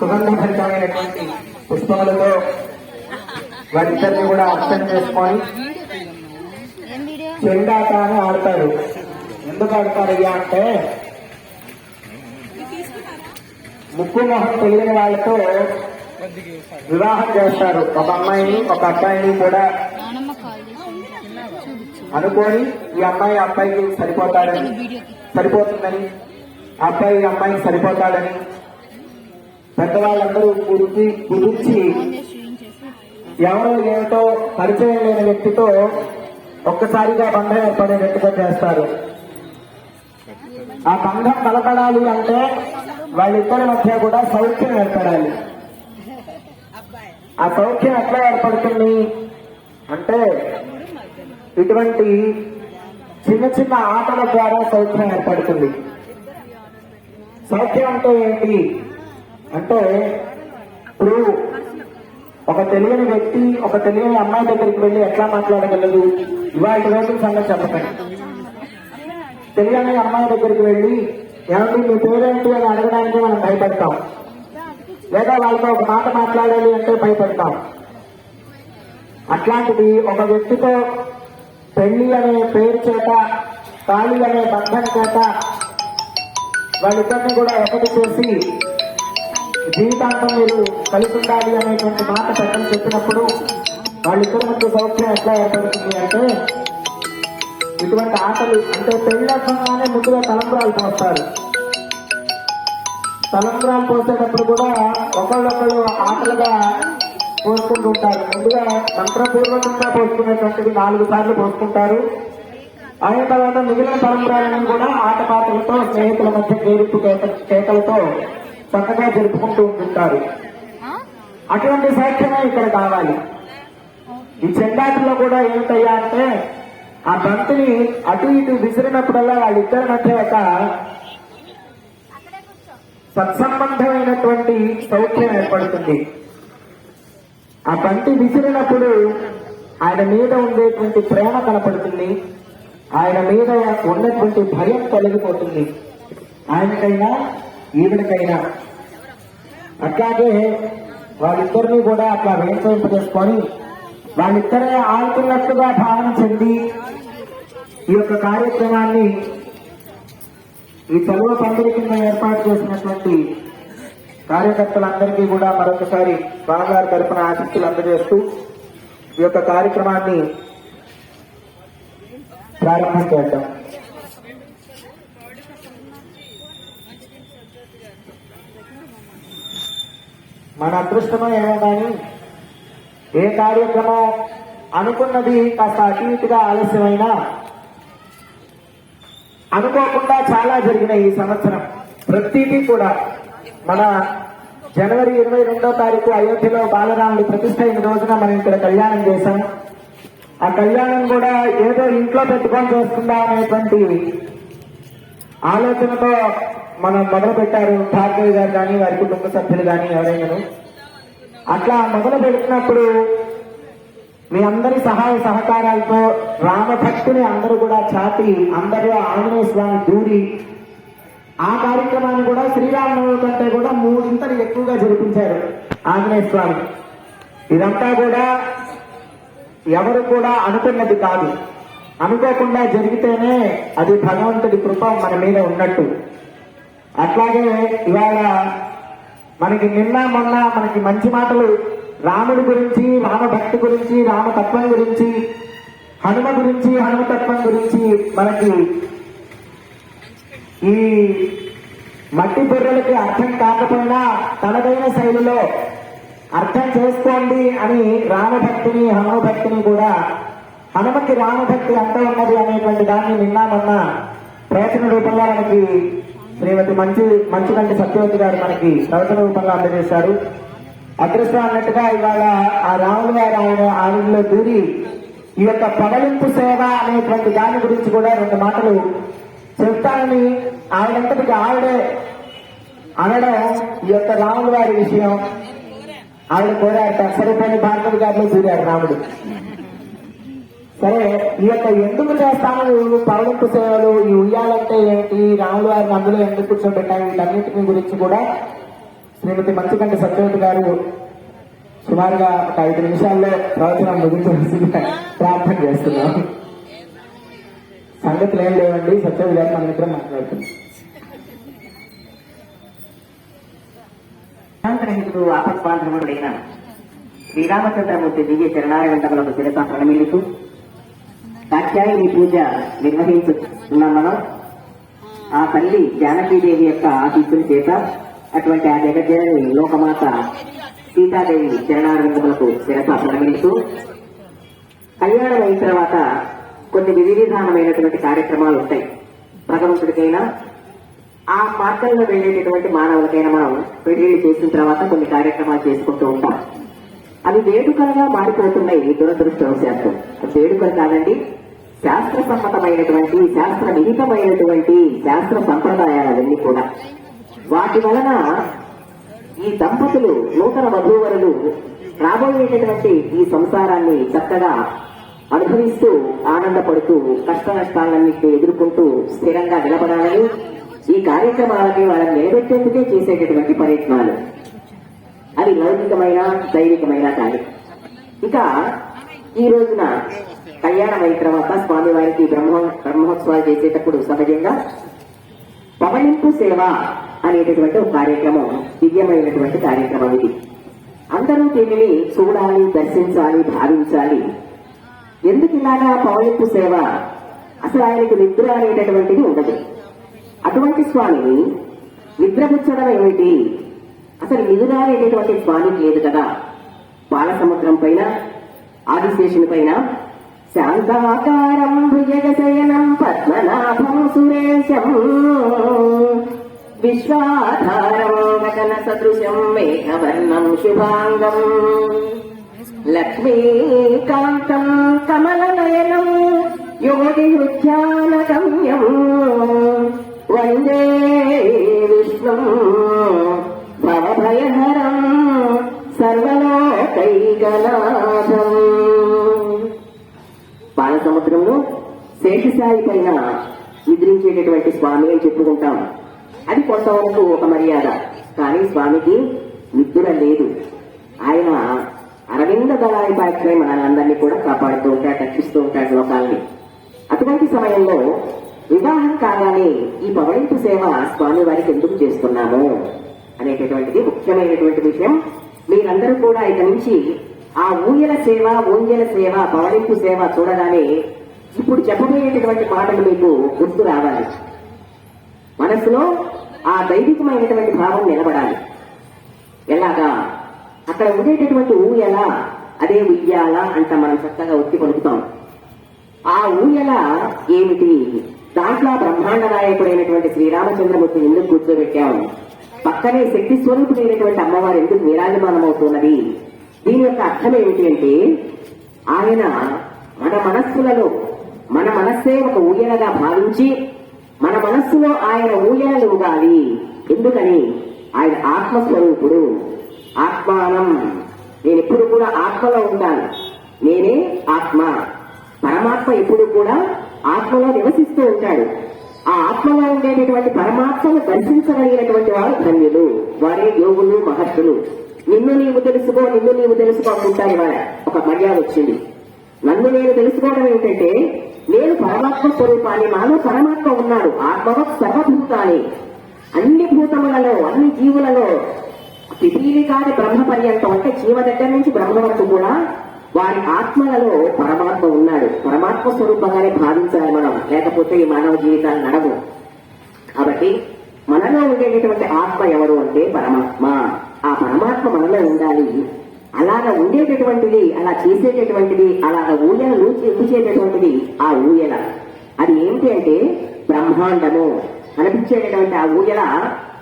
సుగంధభరితమైనటువంటి పుష్పములతో వారిద్దరిని కూడా అర్థం చేసుకొని ఏం చెండాట అని ఆడతారు. ఎందుకు ఆడతారు అయ్యా అంటే ముక్కు మొహం తెలియని వాళ్ళతో వివాహం చేస్తారు. ఒక అమ్మాయిని ఒక అబ్బాయిని కూడా అనుకోని ఈ అమ్మాయి అబ్బాయికి సరిపోతాడని సరిపోతుందని ఆ అబ్బాయి ఈ అమ్మాయికి సరిపోతాడని పెద్దవాళ్ళందరూ గురించి గురించి ఎవరో ఏమిటో పరిచయం లేని వ్యక్తితో ఒక్కసారిగా బంధం ఏర్పడేటట్టుగా చేస్తారు. ఆ బంధం బలపడాలి అంటే వాళ్ళిద్దరి మధ్య కూడా సౌఖ్యం ఏర్పడాలి. ఆ సౌఖ్యం ఎట్లా ఏర్పడుతుంది అంటే ఇటువంటి చిన్న చిన్న ఆటల ద్వారా సౌఖ్యం ఏర్పడుతుంది. సౌఖ్యం అంటే ఏంటి? అంటే ఇప్పుడు ఒక తెలియని వ్యక్తి ఒక తెలియని అమ్మాయి దగ్గరికి వెళ్ళి ఎట్లా మాట్లాడగలదు ఇవాళ రోజు సంగతి చెప్పకండి. తెలియని అమ్మాయి దగ్గరికి వెళ్ళి ఏమంటే మీ పేరేంటి? అని అడగడానికి మనం భయపడతాం. లేదా వాళ్ళతో ఒక మాట మాట్లాడాలి అంటే భయపడతాం. అట్లాంటిది ఒక వ్యక్తితో పెళ్ళి అనే పేరు చేత తాళి అనే బంధం చేత వాళ్ళిద్దరిని కూడా ఒకటి చేసి జీవితాంతం మీరు కలిసి ఉండాలి అనేటువంటి మాట పెద్దలు చెప్పినప్పుడు వాళ్ళిద్దరి మధ్య సౌఖ్యం ఎట్లా ఏర్పడుతుంది అంటే ఇటువంటి ఆటలు అంటే పెళ్ళంగానే ముందుగా తలంబ్రాలు పోస్తారు. తలంబ్రాలు పోసేటప్పుడు కూడా ఒకళ్ళొకళ్ళు ఆటలుగా పోసుకుంటుంటారు ముందుగా మంత్రపూర్వకంగా పోసుకునేటువంటివి నాలుగు సార్లు పోసుకుంటారు. అయిన తర్వాత మిగిలిన తలంబ్రాలను కూడా ఆటపాటలతో స్నేహితుల మధ్య పేరుపు కేకలతో చక్కగా జరుపుకుంటూ ఉంటుంటారు? అటువంటి సాక్ష్యమే ఇక్కడ కావాలి. ఈ చెండాటలో కూడా ఏమిటయ్యా అంటే ఆ బంతిని అటు ఇటు విసిరినప్పుడల్లా వాళ్ళిద్దరి మధ్య ఒక సత్సంబంధమైనటువంటి సౌఖ్యం ఏర్పడుతుంది. ఆ బంతి విసిరినప్పుడు ఆయన మీద ఉండేటువంటి ప్రేమ కనపడుతుంది. ఆయన మీద ఉన్నటువంటి భయం తొలగిపోతుంది. ఆయనకైనా ఈవిడకైనా. అట్లాగే వాళ్ళిద్దరినీ కూడా అట్లా వేయింపజేసుకొని వాళ్ళిద్దరే ఆడుతున్నట్టుగా భావన చెంది ఈ యొక్క కార్యక్రమాన్ని ఈ తెలుగు పంపిణీ కింద ఏర్పాటు చేసినటువంటి కార్యకర్తలందరికీ కూడా మరొకసారి బాగారు తరపున ఆశిస్తులు అందజేస్తూ ఈ యొక్క కార్యక్రమాన్ని ప్రారంభం చేద్దాం. మన అదృష్టమో ఏమో కానీ ఏ కార్యక్రమం అనుకున్నది కాస్త అటు ఇటుగా ఆలస్యమైనా అనుకోకుండా చాలా జరిగినాయి ఈ సంవత్సరం. ప్రతిదీ కూడా మన జనవరి ఇరవై రెండో తారీఖు అయోధ్యలో బాలరాముడి ప్రతిష్ట అయిన రోజున మనం ఇక్కడ కళ్యాణం చేశాం. ఆ కళ్యాణం కూడా ఏదో ఇంట్లో పెట్టుకొని చేసుకుందాం అనేటువంటి ఆలోచనతో మనం మొదలు పెట్టారు భార్గవి గారు కానీ వారి కుటుంబ సభ్యులు కానీ ఎవరైనా అట్లా మొదలు పెడుతున్నప్పుడు మీ అందరి సహాయ సహకారాలతో రామభక్తుని అందరూ కూడా చాటి అందరూ ఆంజనేయ స్వామి దూరి ఆ కార్యక్రమాన్ని కూడా శ్రీరామనవమి కంటే కూడా మూడింతలు ఎక్కువగా జరిపించారు ఆంజనేయ స్వామి. ఇదంతా కూడా ఎవరు కూడా అనుకున్నది కాదు. అనుకోకుండా జరిగితేనే అది భగవంతుడి కృప మన మీద ఉన్నట్టు. అట్లాగే ఇవాళ మనకి నిన్న మొన్న మనకి మంచి మాటలు రాముడి గురించి రామభక్తి గురించి రామతత్వం గురించి హనుమ గురించి హనుమతత్వం గురించి మనకి ఈ మట్టి బుర్రలకి అర్థం కాకపోయినా తనదైన శైలిలో అర్థం చేసుకోండి అని రామభక్తిని హనుమభక్తిని కూడా హనుమకి రామభక్తి అంత ఉన్నది అనేటువంటి దాన్ని నిన్న మొన్న ప్రయత్న రూపంలో మనకి శ్రీమతి మంచి మంచుగంటి సత్యవతి గారు మనకి కవిత రూపంలో అందజేశారు. అదృష్టం అన్నట్టుగా ఇవాళ ఆ రాములు గారు ఆయన ఆవిడలో దూరి ఈ యొక్క పడలింపు సేవ అనేటువంటి దాని గురించి కూడా రెండు మాటలు చెప్తానని ఆవిడంతటికి ఆవిడే అనడం ఈ యొక్క రాములు గారి విషయం. ఆవిడ కోరారు సరిపోయిన భార్గవి గారిలో దూరారు రాముడు. సరే ఈ యొక్క ఎందుకు చేస్తాము ఈ పౌరంపు సేవలు ఈ ఉయ్యాలంటే ఏంటి? రాములు వారిని అందులో ఎందుకు కూర్చోబెట్టాయి? వీటన్నిటిని గురించి కూడా శ్రీమతి మంచికంటి సత్యవతి గారు సుమారుగా ఒక ఐదు నిమిషాల్లో ప్రవచనం ముగించవలసిందిగా ప్రార్థన చేస్తున్నాం. సంగతులు ఏం లేవండి. సత్యవతి గారు మన ఇద్దరం మాట్లాడుతున్నాం. శాంతరహితుడు ఆపత్పాంతముడైన శ్రీరామచంద్రమూర్తి దివ్య చరణారవిందములకు శిరస ప్రణమిలుతూ కాత్యాయని పూజ నిర్వహించుతున్న మనం ఆ తల్లి జానకీదేవి యొక్క ఆశీస్సుల చేత అటువంటి ఆ జగజ్జనని లోకమాత సీతాదేవి చరణారంగములకు శిరస ప్రణమిస్తూ కళ్యాణం అయిన తర్వాత కొన్ని విధి విధానమైనటువంటి కార్యక్రమాలు ఉంటాయి. భగవంతుడికైనా ఆ మార్గంలో వెళ్ళేటటువంటి మానవులకైనా మనం పెళ్ళిళ్ళు చేసిన తర్వాత కొన్ని కార్యక్రమాలు చేసుకుంటూ ఉంటాం. అవి వేడుకలుగా మారిపోతున్నాయి దురదృష్టవశాత్తు. వేడుకలు కాదండి శాస్త్ర సమ్మతమైనటువంటి శాస్త్ర విహితమైనటువంటి శాస్త్ర సంప్రదాయాలన్నీ కూడా. వాటి వలన ఈ దంపతులు నూతన వధూవరులు రాబోయేటటువంటి ఈ సంసారాన్ని చక్కగా అనుభవిస్తూ ఆనందపడుతూ కష్ట నష్టాలన్నింటినీ ఎదుర్కొంటూ స్థిరంగా నిలబడాలని ఈ కార్యక్రమాలని వాళ్ళని నిలబెట్టేందుకే చేసేటటువంటి ప్రయత్నాలు. అది లౌకికమైన దైవికమైన కానీ. ఇక ఈ రోజున కళ్యాణం అయిన తర్వాత స్వామివారికి బ్రహ్మ బ్రహ్మోత్సవాలు చేసేటప్పుడు సహజంగా పవళింపు సేవ అనేటటువంటి ఒక కార్యక్రమం దివ్యమైనటువంటి కార్యక్రమం ఇది. అందరూ దీనిని చూడాలి దర్శించాలి భావించాలి. ఎందుకు ఇలాగా పవళింపు సేవ? అసలు ఆయనకు నిద్ర అనేటటువంటిది ఉండదు. అటువంటి స్వామిని నిద్రపుచ్చడం ఏమిటి? అసలు నిద్ర అనేటటువంటి స్వామికి లేదు కదా. బాలసముద్రం పైన ఆదిశేషుని పైన శాంతాకారం భుజగశయనం పద్మనాభం సురేశం. విశ్వాధారం గగన సదృశం మేఘవర్ణం శుభాంగం. లక్ష్మీకాంతం కమలనయనం యోగి హృద్యానగమ్యం వందే విష్ణు భవభయహరం సర్వలోకైకనాథం పాలసముద్రంలో శేషసాయి పైన నిద్రించేటటువంటి స్వామి అని చెప్పుకుంటాం. అది కొంతవరకు ఒక మర్యాద కానీ స్వామికి నిద్ర లేదు. ఆయన అరవింద దళాయి పాత్రే మనందరినీ కూడా కాపాడుతూ ఉంటాడు రక్షిస్తూ ఉంటాడు లోకాల్ని. అటువంటి సమయంలో వివాహం కాగానే ఈ పవళింపు సేవ స్వామి వారికి ఎందుకు చేస్తున్నాము అనేటటువంటిది ముఖ్యమైనటువంటి విషయం. మీరందరూ కూడా ఇక నుంచి ఆ ఊయల సేవ ఊంజల సేవ పవళింపు సేవ చూడగానే ఇప్పుడు చెప్పబోయేటటువంటి మాటలు మీకు గుర్తు రావాలి. మనసులో ఆ దైవికమైనటువంటి భావం నిలబడాలి. ఎలాగా? అక్కడ ఉండేటటువంటి ఊయల అదే ఉయ్యాల అంట మనం చక్కగా ఒత్తి పలుకుతాం ఆ ఊయల ఏమిటి? దాంట్లో బ్రహ్మాండ నాయకుడైనటువంటి శ్రీరామచంద్రమూర్తి ఎందుకు కూర్చోబెట్టాం? పక్కనే శక్తి స్వరూపుడైనటువంటి అమ్మవారు ఎందుకు విరాజమానమవుతున్నది? దీని యొక్క అర్థం ఏమిటి అంటే ఆయన మన మనస్సులలో మన మనస్సే ఒక ఊయలగా భావించి మన మనస్సులో ఆయన ఊయలలు ఉండాలి. ఎందుకని? ఆయన ఆత్మస్వరూపుడు. ఆత్మానం. నేను ఎప్పుడు కూడా ఆత్మలో ఉండాలి. నేనే ఆత్మ. పరమాత్మ ఎప్పుడు కూడా ఆత్మలో నివసిస్తూ ఉంటాడు. ఆ ఆత్మలో ఉండేటటువంటి పరమాత్మను దర్శించగలిగినటువంటి వారు ధన్యులు. వారే యోగులు మహర్షులు. నిన్ను నీవు తెలుసుకో నిన్ను నీవు తెలుసుకో అనుకుంటారు ఇవాళ. ఒక మర్యాద వచ్చింది. నన్ను నేను తెలుసుకోవడం ఏమిటంటే నేను పరమాత్మ స్వరూపాన్ని నాలో పరమాత్మ ఉన్నాడు. ఆత్మవత్ సర్వభూతాన్ని అన్ని భూతములలో అన్ని జీవులలో పిపీలి కాని బ్రహ్మ పర్యంతం అంటే జీవ దగ్గర నుంచి బ్రహ్మ వరకు కూడా వారి ఆత్మలలో పరమాత్మ ఉన్నాడు. పరమాత్మ స్వరూపంగానే భావించాలి మనం. లేకపోతే ఈ మానవ జీవితాలు నడవు. కాబట్టి మనలో ఉండేటటువంటి ఆత్మ ఎవరు అంటే పరమాత్మ. ఆ పరమాత్మ మనలో ఉండాలి. అలాగ ఉండేటటువంటిది అలా చేసేటటువంటిది అలాగ ఊయల లూచి ఊచేటటువంటిది ఆ ఊయల. అది ఏంటి అంటే బ్రహ్మాండము అనిపించేటటువంటి ఆ ఊయల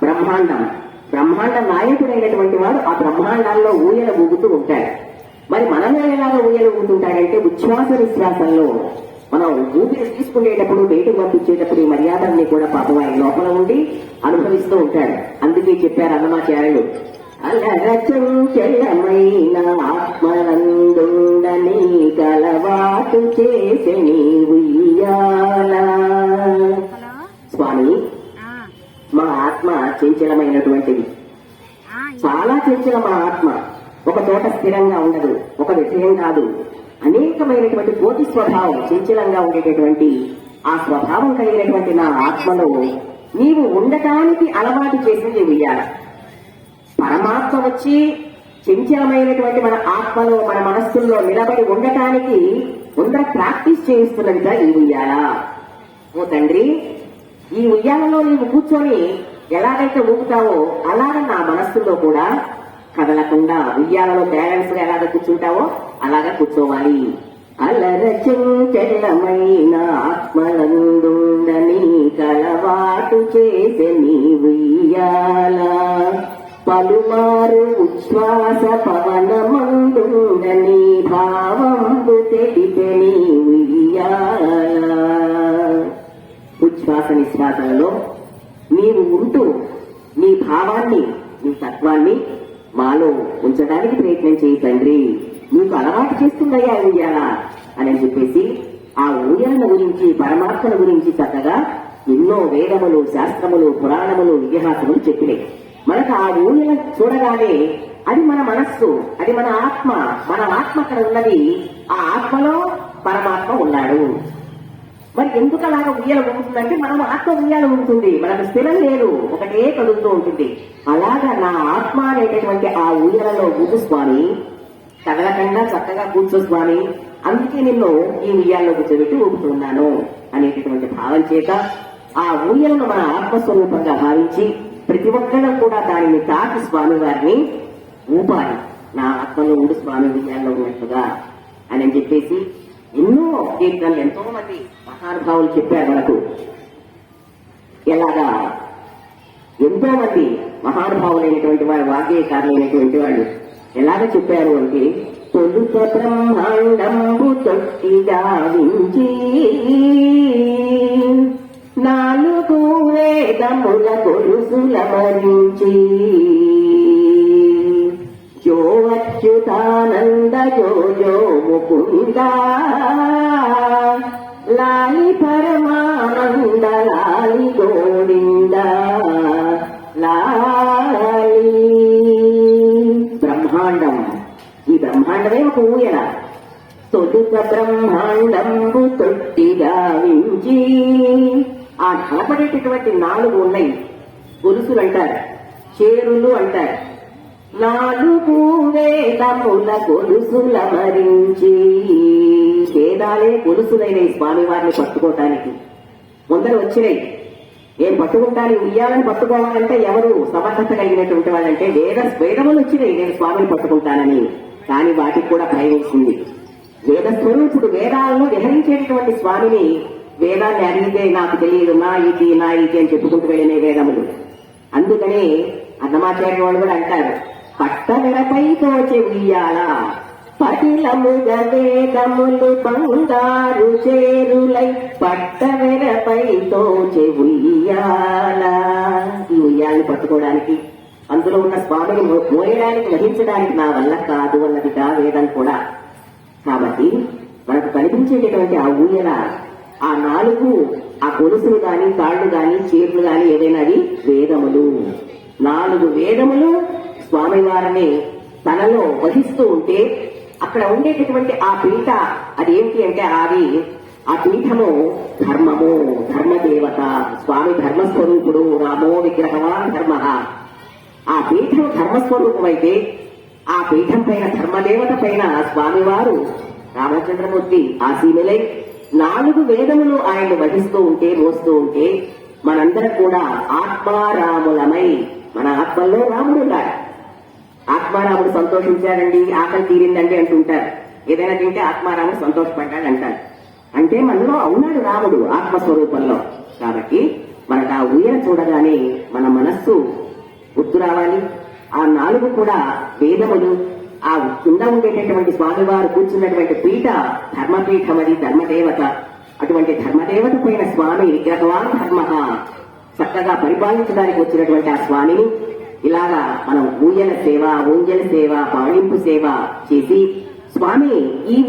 బ్రహ్మాండం. బ్రహ్మాండ నాయకుడైనటువంటి వాడు ఆ బ్రహ్మాండాల్లో ఊయల ఊగుతూ ఉంటాడు. మరి మనలో ఎలాగా ఊయలు ఊగుతుంటాడంటే ఉచ్ఛ్వాస విశ్వాసంలో మనం ఊపిరి తీసుకునేటప్పుడు బయటకు పంపించేటప్పుడు ఈ మర్యాదల్ని కూడా పాపం ఆయన లోపల ఉండి అనుభవిస్తూ ఉంటాడు. అందుకే చెప్పారు అన్నమాచార్యులు అలరచంచలమైన ఆత్మనందుండని కలవాటు చేసే నీ ఉయ్యాల హలో స్వామి మా ఆత్మ చంచలమైనటువంటిది. చాలా చర్చల మన ఆత్మ. ఒక చోట స్థిరంగా ఉండదు ఒక విషయం కాదు. అనేకమైనటువంటి కోటి స్వభావం చంచలంగా ఉండేటటువంటి ఆ స్వభావం కలిగినటువంటి నా ఆత్మలో నీవు ఉండటానికి అలవాటు చేసింది ఉయ్యాల పరమాత్మ వచ్చి చంచలమైనటువంటి మన ఆత్మలో మన మనస్సుల్లో నిలబడి ఉండటానికి ముందర ప్రాక్టీస్ చేయిస్తున్నదిగా ఈ ఉయ్యాల. ఓ తండ్రి ఈ ఉయ్యాలలో నీవు కూర్చొని ఎలాగైతే ఊపుతావో అలాగ నా మనస్సులో కూడా కదలకుండా ఉయ్యాలలో బ్యాలెన్స్గా ఎలాగ కూర్చుంటావో అలాగ కూర్చోవాలి. అలర చెంచలమైన ఆత్మలందుండని కలవాటు చేసే నీ ఉయ్యాల. పలుమారు ఉచ్ఛ్వాస పవనమందుండని భావంబు తెలిపే ఉచ్ఛ్వాస నిశ్వాసలలో నీవు ఉంటూ నీ భావాన్ని నీ తత్వాన్ని మాలో ఉంచడానికి ప్రయత్నం చేయి తండ్రి. నీకు అలవాటు చేస్తుందయ్యా ఊయల అని చెప్పేసి ఆ ఊయల గురించి పరమాత్మల గురించి చక్కగా ఎన్నో వేదములు శాస్త్రములు పురాణములు ఇతిహాసములు చెప్పినాయి. మనకు ఆ ఊయల చూడగానే అది మన మనస్సు అది మన ఆత్మ మన ఆత్మ అక్కడ ఉన్నది. ఆ ఆత్మలో పరమాత్మ ఉన్నాడు. మరి ఎందుకు అలాగ ఉయ్యాల ఉంటుందంటే మనం ఆత్మ ఉయ్యాల ఉంటుంది మనకు స్థిరం లేదు. ఒకటే కదులుతూ ఉంటుంది. అలాగా నా ఆత్మ అనేటటువంటి ఆ ఉయ్యలలో ఊపు స్వామి. కదలకుండా చక్కగా కూర్చో స్వామి. అందుకే నిన్ను ఈ ఉయ్యాల్లో కూర్చోబెట్టి ఊపుతున్నాను అనేటటువంటి భావం చేత ఆ ఊయలను మన ఆత్మస్వరూపంగా భావించి ప్రతి ఒక్కరూ కూడా దానిని తాకి స్వామి వారిని ఊపాలి. నా ఆత్మలో ఊడు స్వామి ఉయ్యాల్లో ఉన్నట్టుగా అని చెప్పేసి ఎన్నో కీర్తనలు ఎంతో మంది మహానుభావులు చెప్పారు మనకు. ఎలాగా? ఎంతో మంది మహానుభావులైనటువంటి వారి వాగ్గేయకారులైనటువంటి వాళ్ళు ఎలాగ చెప్పారు అంటే తొలుత బ్రహ్మాండంబు తొట్టి గావించి నాలుగు వేదముల గొలుసుల మరించి జో అచ్యుతానంద జో జో ముకుంద లాలి పరమానంద లాలి గోవింద లాలి బ్రహ్మాండం ఈ బ్రహ్మాండమే ఒక ఊయల తొలుత బ్రహ్మాండంబు తొట్టిగా వించి ఆ కనపడేటటువంటి నాలుగు ఉన్నాయి. గొలుసులు అంటారు చేరులు అంటారు. నాలుగు వేదముల గొలుసుల మరించి వేదాలే గొలుసులైన స్వామివారిని స్వామి వారిని పట్టుకోవటానికి. ముందర వచ్చినాయి. ఏం పట్టుకుంటాను ఉయ్యాలని పట్టుకోవాలంటే ఎవరు సమర్థత కలిగినటువంటి వాళ్ళంటే వేద వేదములు వచ్చినాయి. నేను స్వామిని పట్టుకుంటానని. కానీ వాటికి కూడా భయం వేసింది. వేద స్వరూపుడు వేదాలను విహరించేటటువంటి స్వామిని వేదాన్ని అడిగితే నాకు తెలియదు నా ఇది నా ఇది అని చెప్పుకుంటూ వెళ్ళిన వేదములు. అందుకని అన్నమాచార్య వాళ్ళు కూడా అంటారు పట్టగడపై తోచే ఉయ్యాల పటిలముగ వేదములు బంగారు చేరులై పట్టవెరపై తోచే ఉయ్యాల ఈ ఉయ్యాలని పట్టుకోవడానికి అందులో ఉన్న స్వామిని మోయడానికి వహించడానికి నా వల్ల కాదు అన్నది వేదం కూడా. కాబట్టి మనకు కనిపించేటటువంటి ఆ ఊయల ఆ నాలుగు ఆ గొలుసులు గాని తాళ్ళు గాని చీరలు గాని ఏదైనా అది వేదములు. నాలుగు వేదములు స్వామివారిని తనలో వహిస్తూ ఉంటే అక్కడ ఉండేటటువంటి ఆ పీఠ అది ఏంటి అంటే అది ఆ పీఠము ధర్మము ధర్మదేవత స్వామి ధర్మస్వరూపుడు రామో విగ్రహవాన్ ధర్మ. ఆ పీఠం ధర్మస్వరూపమైతే ఆ పీఠం పైన ధర్మదేవత పైన స్వామివారు రామచంద్రమూర్తి ఆసీనులై నాలుగు వేదములు ఆయన వహిస్తూ ఉంటే మోస్తూ ఉంటే మనందరం కూడా ఆత్మారాములమై మన ఆత్మల్లో రాముడు ఉన్నాడు ఆత్మారాముడు సంతోషించాడండి ఆకలి తీరిందండి అంటుంటారు. ఏదైనా తింటే ఆత్మారాముడు సంతోషపడ్డాడు అంటారు. అంటే మనలో అవునాడు రాముడు ఆత్మస్వరూపంలో. కాబట్టి మనకు ఆ ఉయ్య చూడగానే మన మనస్సు గుర్తు రావాలి. ఆ నాలుగు కూడా వేదములు ఆ కింద ఉండేటటువంటి స్వామివారు కూర్చున్నటువంటి పీఠ ధర్మపీఠం అది ధర్మదేవత. అటువంటి ధర్మదేవత పైన స్వామి విగ్రహవాన్ ధర్మ చక్కగా పరిపాలించడానికి వచ్చినటువంటి ఆ స్వామిని ఇలాగా మనం ఊయల సేవ ఊంజల సేవ పాడింపు సేవ చేసి స్వామి ఈ